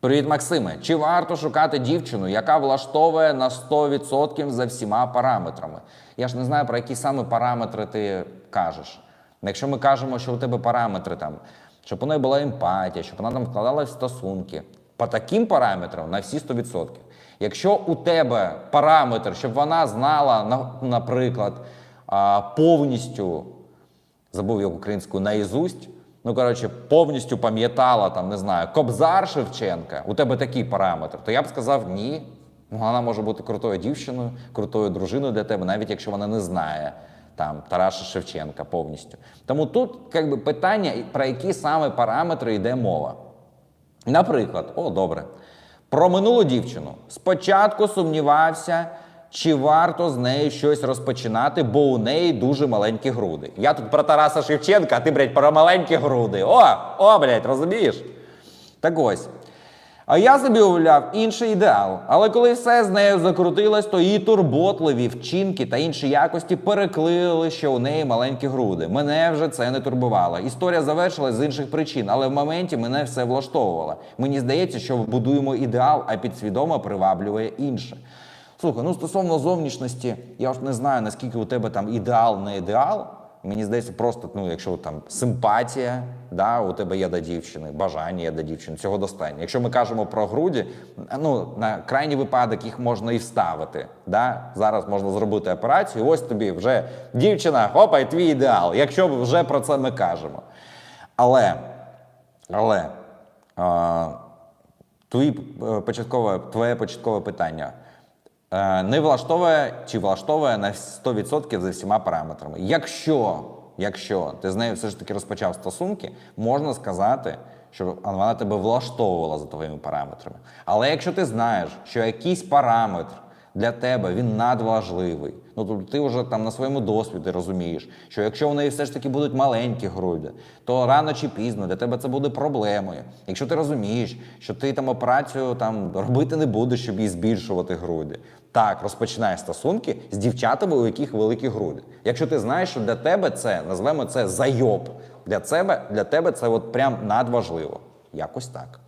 Привіт, Максиме. Чи варто шукати дівчину, яка влаштовує на 100% за всіма параметрами? Я ж не знаю, про які саме параметри ти кажеш. Якщо ми кажемо, що у тебе параметри там, щоб у неї була емпатія, щоб вона там вкладалась в стосунки, по таким параметрам на всі 100%. Якщо у тебе параметр, щоб вона знала, наприклад, повністю забув як українську наїзусть. Ну, коротше, повністю пам'ятала там, не знаю, Кобзар Шевченка, у тебе такий параметр, то я б сказав ні. Ну, Вона може бути крутою дівчиною, крутою дружиною для тебе, навіть якщо вона не знає там Тараса Шевченка повністю. Тому тут якби, питання, про які саме параметри йде мова. Наприклад, о, добре. Про минулу дівчину. Спочатку сумнівався, чи варто з нею щось розпочинати, бо у неї дуже маленькі груди. Я тут про Тараса Шевченка, а ти, блядь, про маленькі груди. О, о, блядь, розумієш? Так ось. А я собі уявляв інший ідеал. Але коли все з нею закрутилось, то її турботливі вчинки та інші якості переклили, що у неї маленькі груди. Мене вже це не турбувало. Історія завершилась з інших причин, але в моменті мене все влаштовувало. Мені здається, що будуємо ідеал, а підсвідомо приваблює інше. Слухай, ну стосовно зовнішності, я ж не знаю, наскільки у тебе там ідеал, не ідеал. Мені здається, просто ну, якщо там симпатія, да, у тебе є до дівчини, бажання є до дівчини, цього достатньо. Якщо ми кажемо про груді, ну на крайній випадок їх можна і вставити. Да? Зараз можна зробити операцію, ось тобі вже дівчина, хопа, і твій ідеал, якщо вже про це ми кажемо. Але, але а, твої, е, початкове, твоє початкове питання. Е, Не влаштовує чи влаштовує на 100% за всіма параметрами. Якщо, якщо ти з нею все ж таки розпочав стосунки, можна сказати, що вона тебе влаштовувала за твоїми параметрами. Але якщо ти знаєш, що якийсь параметр для тебе він надважливий, ну тобто ти вже там на своєму досвіді розумієш, що якщо в неї все ж таки будуть маленькі груди, то рано чи пізно для тебе це буде проблемою. Якщо ти розумієш, що ти там операцію там робити не будеш, щоб їй збільшувати груди. Так, розпочинай стосунки з дівчатами, у яких великі груди. Якщо ти знаєш, що для тебе це назвемо це зайоб. Для тебе, для тебе це от прям надважливо. Якось так.